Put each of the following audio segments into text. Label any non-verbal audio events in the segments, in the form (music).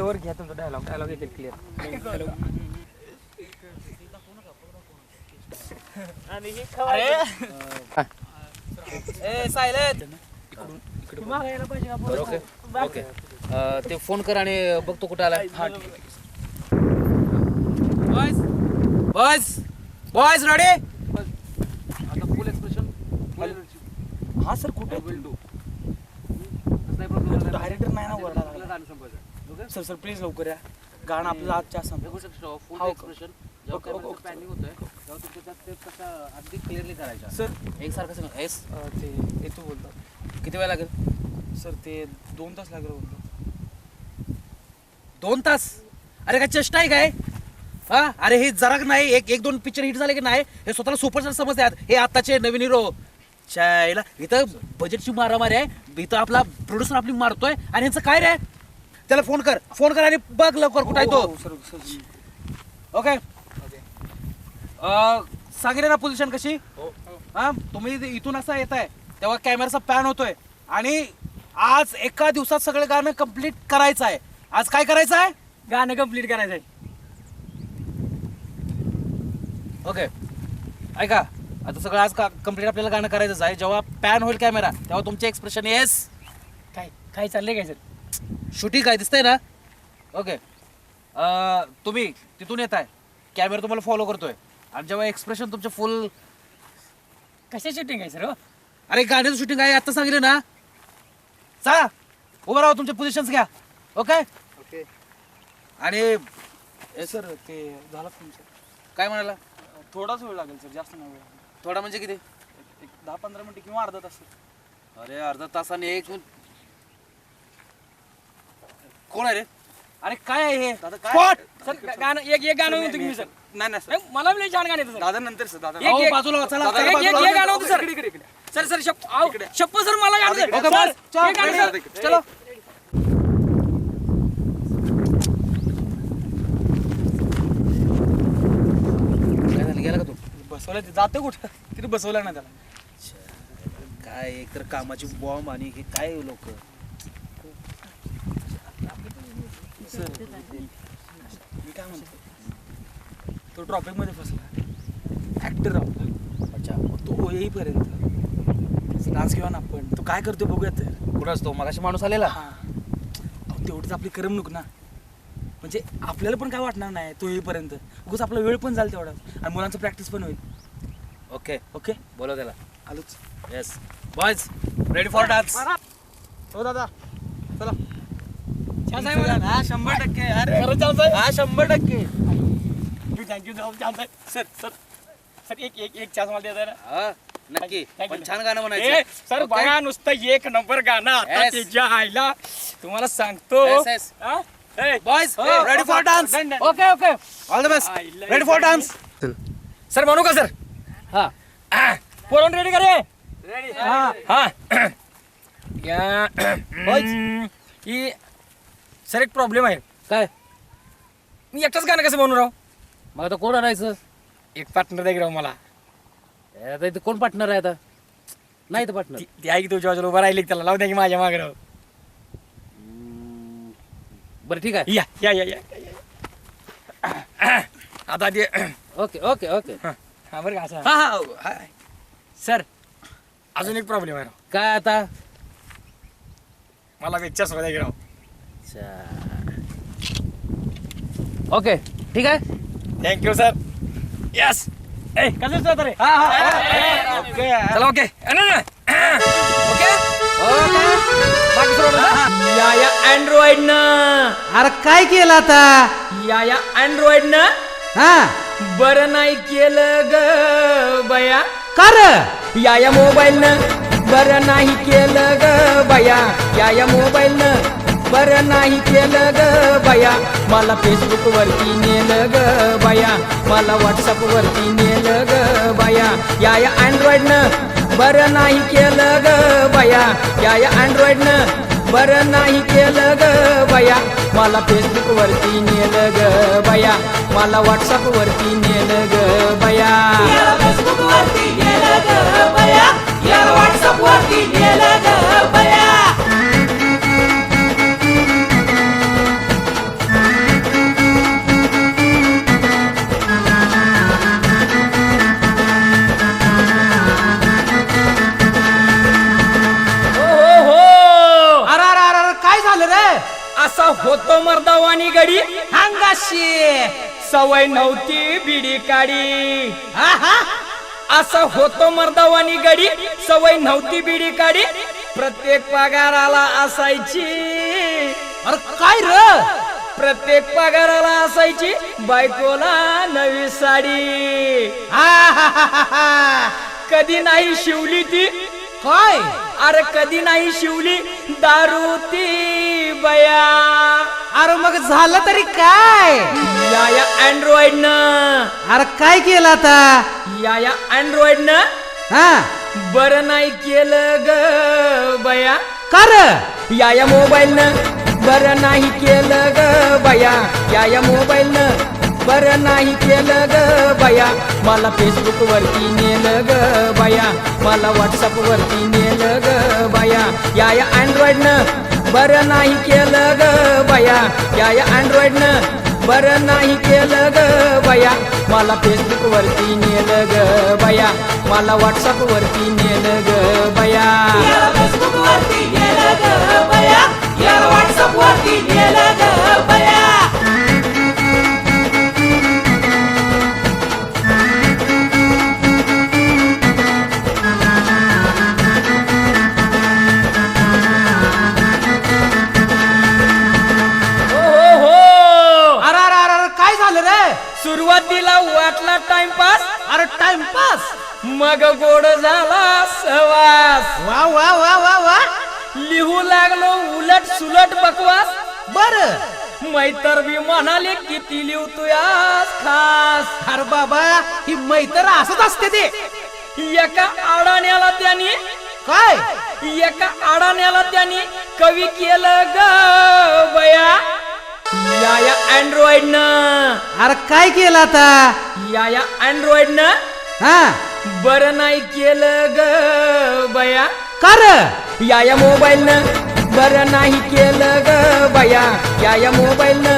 वर घ्या तुमचा डायलॉग डायलॉग येतील क्लिअर ओके ओके. ते फोन कर आणि बघतो कुठं आला बॉयज बॉयज बॉयज रेडी आता फुल एक्सप्रेशन हा सर कुठे डायरेक्टर नाही ना सर सर प्लीज लवकर या. गाणं आपल्याला आजच्या असं. फुल हो. एक्सप्रेशन जेव्हा okay, okay, camera okay. Panning होतोय तेव्हा तुमच्या त्या स्टेप कशा अगदी क्लिअरली करायच्या सर. एकसारखं सांग एस अं, ते येतो बोलतो. किती वेळ लागेल? सर ते दोन तास लागले बोलतो. दोन तास? अरे काय चेष्टा आहे काय? हा? अरे हे जरा नाही? एक एक दोन पिक्चर हिट झाले की नाही? हे स्वतःला सुपरस्टार समजतात हे आताचे नवीन हिरो चायला इथं बजेटची मारामारी आहे. इथं आपला प्रोड्युसर आपली मारतोय. आणि ह्यांचं काय रे? त्याला फोन कर. फोन कर आणि बघ लवकर कुठं आहे तो. हो, ओके सांगितलं ना पोझिशन कशी? हा. तुम्ही इथे- इथून असा येत आहे तेव्हा कॅमेराचा पॅन होतोय. आणि आज एका दिवसात सगळं गाणं कंप्लीट करायचं आहे. आज काय करायचं आहे? गाणं कंप्लीट करायचं आहे. ओके ऐका आता सगळं आज कंप्लीट आपल्याला गाणं करायचंच आहे. जेव्हा पॅन होईल कॅमेरा तेव्हा तुमचे एक्सप्रेशन येस काय काय चाललंय काय सर? शूटिंग काय दिसतंय ना? ओके तुम्ही तिथून येत आहे कॅमेरा तुम्हाला फॉलो करतोय. आणि जेव्हा एक्सप्रेशन तुमचे फुल कशा शूटिंग आहे सर हो? अरे गाण्याचं शूटिंग आहे आता सांगितलं ना? चला उभं राहा तुमचे पोझिशन्स घ्या. ओके ओके आणि ए सर ते झालं तुमचं काय म्हणाला? थोडाच वेळ लागेल सर जास्त नाही वेळ थोडा म्हणजे किती? एक- एक दहा पंधरा मिनिटं किंवा अर्धा तास. अरे अर्धा तासाने एक कोण आहे रे? अरे काय आहे हे? दादा Spot! सर गाणं एक एक गाणं होतं की मी सर. नाही नाही सर. नाही, मला लई छान गाणं येतं सर. दादा नंतर सर दादा. अहो, बाजूला चला दादा, चला, एक- एक- बाजूला. एक गाणं होतं सर. इकडे इकडे इकडे. सर सर शप आव, शप्प सर मला गाणं इकडे. सर. ओके, सर, बस. चल, एक गाणं ready, सर. इकडे. चलो. काय झालं गेला का तू? बसवलं ते. जाते कुठं? तिथे बसवलं ना त्याला. काय एक तर कामाची बॉम्ब आणि हे काय लोक? सर मी काय म्हणतो तो ट्रॉफिकमध्ये फसला. ऍक्टर राहला अच्छा मग तो येईपर्यंत. डान्स घेऊया ना आपण. तो काय करतो बघूयात तर. कुठं असतो? मगाशी माणूस आलेला. हा. तेवढीच आपली करमणूक ना. म्हणजे आपल्याला पण काय वाटणार नाही तो येईपर्यंत. उगाच आपला वेळ पण जाईल तेवढा. आणि मुलांचं प्रॅक्टिस पण होईल. ओके. ओके? बोलव त्याला. आलोच. Yes boys ready for dance हो दादा. चला. हा शंभर टक्के अरे हा शंभर टक्के. थँक्यू सर सर सर एक एक एक चान्स मला देता ना? हा नक्की. Thank you. पण छान गाणं म्हणायचं. सर? बघा नुसतं एक नंबर गाणं आता. त्याच्या आईला तुम्हाला सांगतो. हा? बॉयज हो, ready for dance. Okay okay all the best ready for dance sir म्हणू का सर हा. पोरण रेडी करे? हा. हा. (coughs) या. (coughs) ही सर एक प्रॉब्लेम आहे. काय? मी एकटाच गाणं कसं म्हणू राव? मग आता कोण आणायचं? एक पार्टनर द्या की राव मला. ए, आता इथे कोण पार्टनर आहे आता? नाही तर पार्टनर ती ती आहे की तुझ्या बाजूला उभं राहिली की त्याला लावू द्या की माझ्या मागे राव. बरं ठीक आहे. या या या या या. आता ते ओके ओके ओके. हा बरं का असं. हा हा. हा. सर अजून एक प्रॉब्लेम आहे राव. काय आता? मला वेगच्या सोबत राव. ओके ठीक आहे. थँक्यू सर यस ए कसं जात रे हा हा ओके चला ओके ओके या या अँड्रॉइड न अरे काय केलं आता या या अँड्रॉइड न हा बरं नाही केलं ग बया कर या या मोबाईल न बरं नाही केलं ग बया या या मोबाईल न बरं नाही केलं ग बया. मला फेसबुक वरती नेलं ग बया. मला व्हॉट्सअप वरती नेलं ग बया. या या अँड्रॉइड न बरं नाही केलं ग बया. या या अँड्रॉइड न बरं नाही केलं ग बया. मला फेसबुक वरती नेलं ग बया. मला व्हॉट्सअप वरती नेलं ग बया. आहा. असं होतो मर्दावानी गडी. सवय नव्हती बिडी काडी. प्रत्येक पगाराला असायची. अरे काय र? प्रत्येक पगाराला असायची बायकोला नवी साडी. कधी नाही शिवली ती. काय? अरे कधी नाही शिवली. दारू ती बया. अरे मग झालं तरी काय? या या अँड्रॉइड न अरे काय केलं आता? या या अँड्रॉइड न हा? बर नाही केलं ग बया. कर या या मोबाईल न बर नाही केलं ग बया. या या मोबाईल न बर नाही केलं ग बया. मला फेसबुक वरती नेलं ग बया. मला व्हॉट्सअप वरती नेलं ग बया. या या अँड्रॉइड न बर नाही केलं ग बया. या या अँड्रॉइड न बर नाही केलं ग बया. मला फेसबुक वरती नेलं ग बया. मला व्हॉट्सअप वरती नेलं ग बया. फेसबुक वरती ग बया. या व्हॉट्सअप वरती ग अरे टाइमपास मग गोड झाला सवास वा वा वा वा वा. लिहू लागलो उलट सुलट बकवास. बर. मैतर बी म्हणाले किती लिहतो यास खास. अरे बाबा ही मैत्र असंच असते ते. एका आडाण्याला त्यांनी काय? एका आडाण्याला त्यांनी कवी केलं ग बया. या या अँड्रॉइड न अरे काय केलं आता? या या अँड्रॉइड न हा? बर नाही केलं ग बया. कर या या मोबाईल न बर नाही केलं ग बया. या या मोबाईल न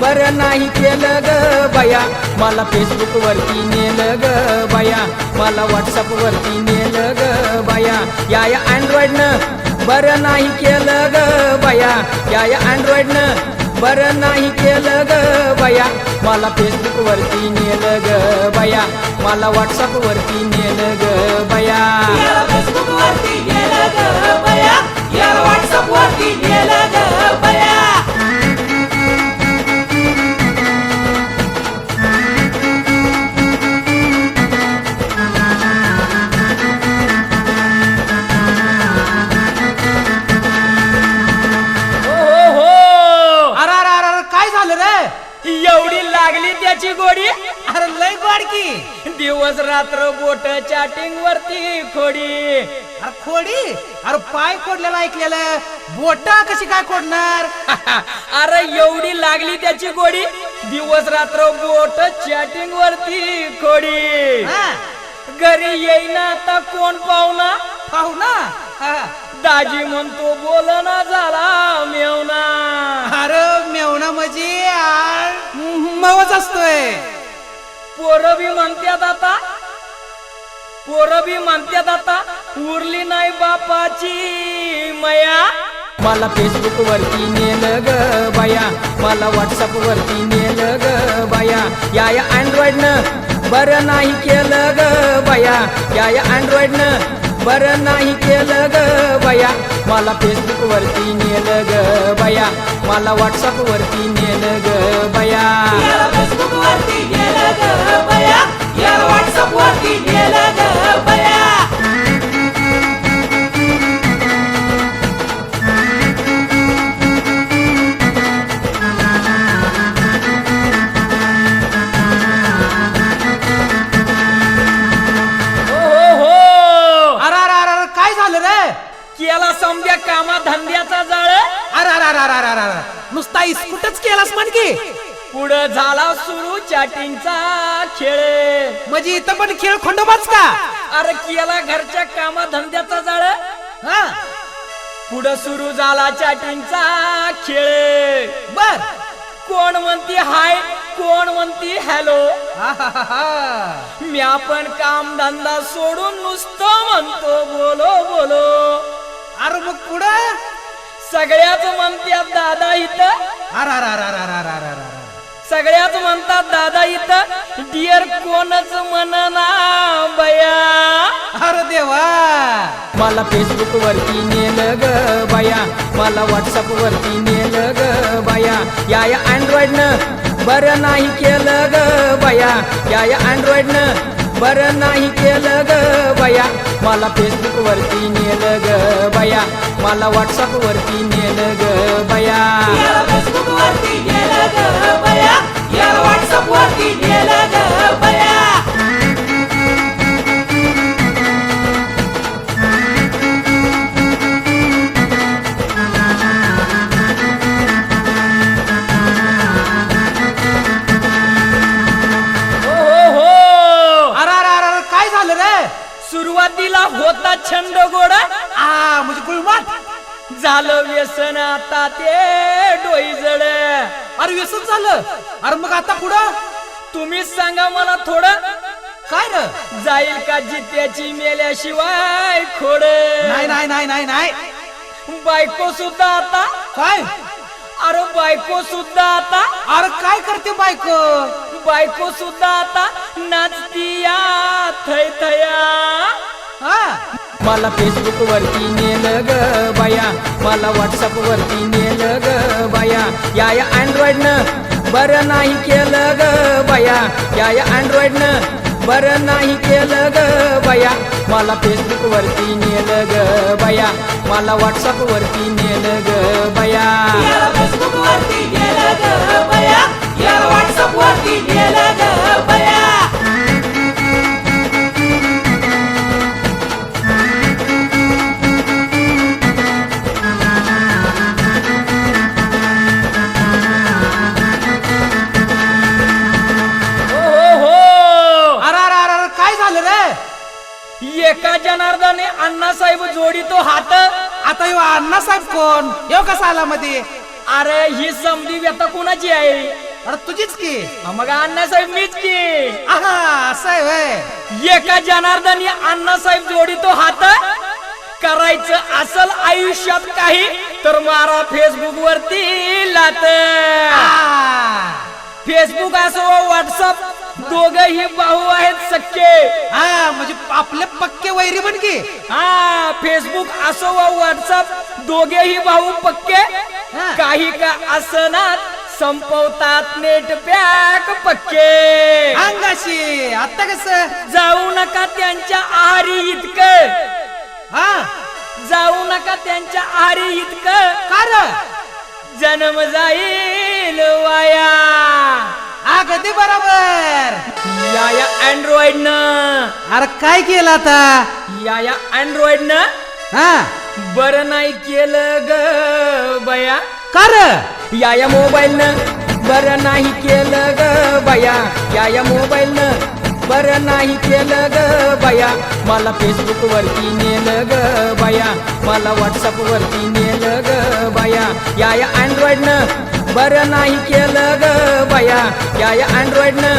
बर नाही केलं ग बया. मला फेसबुक वरती नेलं ग बया. मला व्हॉट्सअप वरती नेलं ग बया. या या अँड्रॉइड न बर नाही केलं ग बया. या या अँड्रॉइड न बर नाही केलं ग बया. मला फेसबुक वरती नेलं ग बया. मला व्हॉट्सअप वरती नेलं ग बया. याला फेसबुक वरती ग बया. याला व्हॉट्सअप अरे लय गोडकी दिवस रात्र बोट चॅटिंग वरती खोडी. अरे खोडी? अरे पाय खोडलेला ऐकलेलं. बोटा कशी काय खोडणार? (laughs) अरे एवढी लागली त्याची गोडी? दिवस रात्र बोट चॅटिंग वरती खोडी. घरी येईना आता कोण पाहुणा? पाहू ना हा. दाजी म्हणतो बोलना झाला मेवना अरे मेवना म्हणजे मवच असतोय. पोरं बी म्हणतात आता पोरं बी म्हणतात आता उरली नाही बापाची मया. मला फेसबुक वरती नेल ग बाया. मला व्हॉट्सअप वरती नेल ग बाया. या या अँड्रॉइड न बरं नाही केलं ग बाया. या या अँड्रॉइड न बरं नाही केलं ग बाया. मला फेसबुक वरती नेल ग बाया. मला व्हॉट्सअप वरती नेल ग बाया. झाला सुरू चॅटिंगचा खेळ म्हणजे इथं पण खेळ खंडोबाच का? अरे केला घरच्या कामा धंद्याचा जाळ. हा. पुढं सुरू झाला चॅटिंगचा खेळ बर. कोण म्हणती हाय कोण म्हणती हॅलो? म्या पण काम धंदा सोडून नुसतं म्हणतो बोलो बोलो. अरे मग पुढं? सगळ्याच म्हणतात दादा इथं. अरे अरे अरे अरे अरे अरे अरे अरे. सगळ्याच म्हणतात दादा इथं डिअर कोणच म्हणना बया. अरे देवा. मला फेसबुक वरती नेलं ग बाया. मला व्हॉट्सअप वरती नेलं ग बाया. या या अँड्रॉइडनं बरं नाही केलं ग बाया. या या अँड्रॉइडनं बरं नाही केलं ग बाया. मला फेसबुक वरती नेलं ग बाया. मला व्हॉट्सअप वरती नेलं ग बाया. फेसबुक वरती नेलं ग व्यसन झालं. अरे मग आता पुढं? तुम्हीच सांगा मला थोडं. काय र? जाईल का जित्याची मेल्याशिवाय खोड? नाही नाही नाही नाही नाही. बायको सुद्धा आता? काय? अरे बायको सुद्धा आता? अरे काय करते बायको? बायको सुद्धा आता? नाचतीया थय थया हा? मला फेसबुक वरती नेलं ग बाया. मला व्हॉट्सअप वरती नेलं ग बाया. या या अँड्रॉइडनं बरं नाही केलं ग बाया. या या अँड्रॉइडनं बरं नाही केलं ग बाया. मला फेसबुक वरती नेलं ग बाया. मला व्हॉट्सअप वरती नेलं ग बाया. याला फेसबुक वरती ग बाया. या व्हॉट्सअप वरती ग अण्णासाहेब जोडितो हात. आता यो अण्णासाहेब कोण? येऊ कसा आला मध्ये अरे ही समधी व्यथा कोणाची आहे? अरे तुझीच की. मग अण्णासाहेब मीच की. आहा असं आहे व्हय. एका जनार्दनी अण्णासाहेब जोडितो हात. करायचं असल आयुष्यात काही तर मारा फेसबुक वरती लात. आ. फेसबुक असो व्हॉट्सअप दोघही भाऊ आहेत सख्खे. हा म्हणजे आपले पक्के वैरी की. हा फेसबुक असो व व्हॉट्सअप दोघेही भाऊ पक्के. हा. काही का असनात संपवतात नेट पॅक पक्के. अंगाशी आता कस? जाऊ नका त्यांच्या आहारी इतकं. हा. जाऊ नका त्यांच्या आहारी इतकं. का र? जन्म जाईल वाया. कधी बरोबर. या या अँड्रॉइड न अरे काय केलं आता? या या अँड्रॉइड न हा. बर नाही केलं ग बया. का र? या या मोबाईल न बर नाही केलं ग बया. या या मोबाईल न बर नाही केलं ग बया. मला फेसबुक वरती नेलं ग बया. मला व्हॉट्सअप वरती नेलं ग बया. या या अँड्रॉइड न बर नाही केलं ग बया. या या अँड्रॉइड न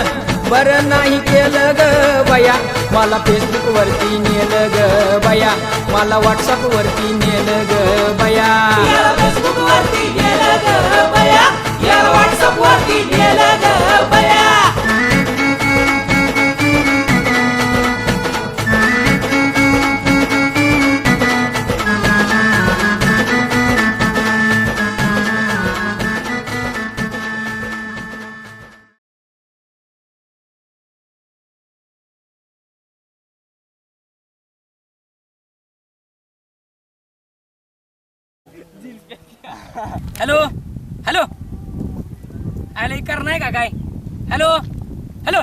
बरं नाही केलं ग बया. मला फेसबुक वरती नेलं ग बया. मला व्हॉट्सअप वरती नेलं ग बया. याला फेसबुक वरती नेलं ग बया. या व्हॉट्सअप वरती नेलं हॅलो? हॅलो? आयला कर नाही का काय? हॅलो? हॅलो?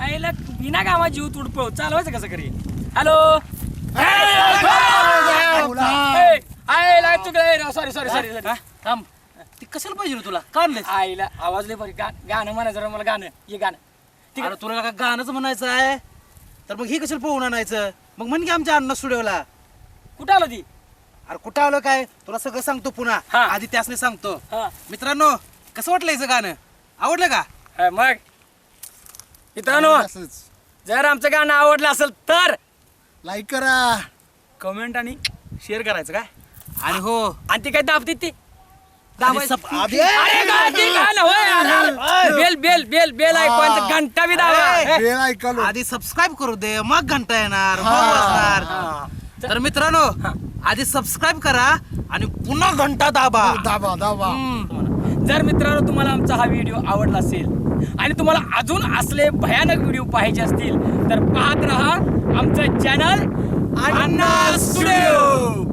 आईला बिना कामा जीव तुडपव चालवायचं कसं करी? हॅलो? आईला चुकलं. सॉरी सॉरी सॉरी थांब. ती कशाला पाहिजे रे तुला? का आणलंय आईला आवाज लय बरी. गाणं म्हणायचं रे मला गाणं. ये गाणं. अरे तुला का गाणंच म्हणायचं आहे? तर मग ही कशाला पोहून आणायचं? मग म्हण की आमच्या अण्णा स्टुडिओला. कुठं आलं ती? अरे कुठं आलो काय? तुला सगळं सांगतो पुन्हा. हा. आधी त्यासने सांगतो. हा. मित्रांनो कसं वाटलं याचं गाणं? आवडलं का? हा, मग. मित्रांनो जर आमचं गाणं आवडलं असेल तर लाईक करा. कमेंट आणि शेअर करायचं काय आणि हो. आणि ती काय दाबते ती? अरे ना होय, अरे, अरे. बेल बेल बेल बेल ऐकून घंटा बी दाबा. बेल ऐकलो आधी सबस्क्राईब करू दे मग घंटा येणार मग वाजणार तर मित्रांनो आधी सबस्क्राईब करा आणि पुन्हा घंटा दाबा. दाबा दाबा. जर मित्रांनो तुम्हाला आमचा हा व्हिडिओ आवडला असेल आणि तुम्हाला अजून असले भयानक व्हिडिओ पाहिजे असतील तर पाहत राहा आमचं चॅनल अण्णा स्टुडिओ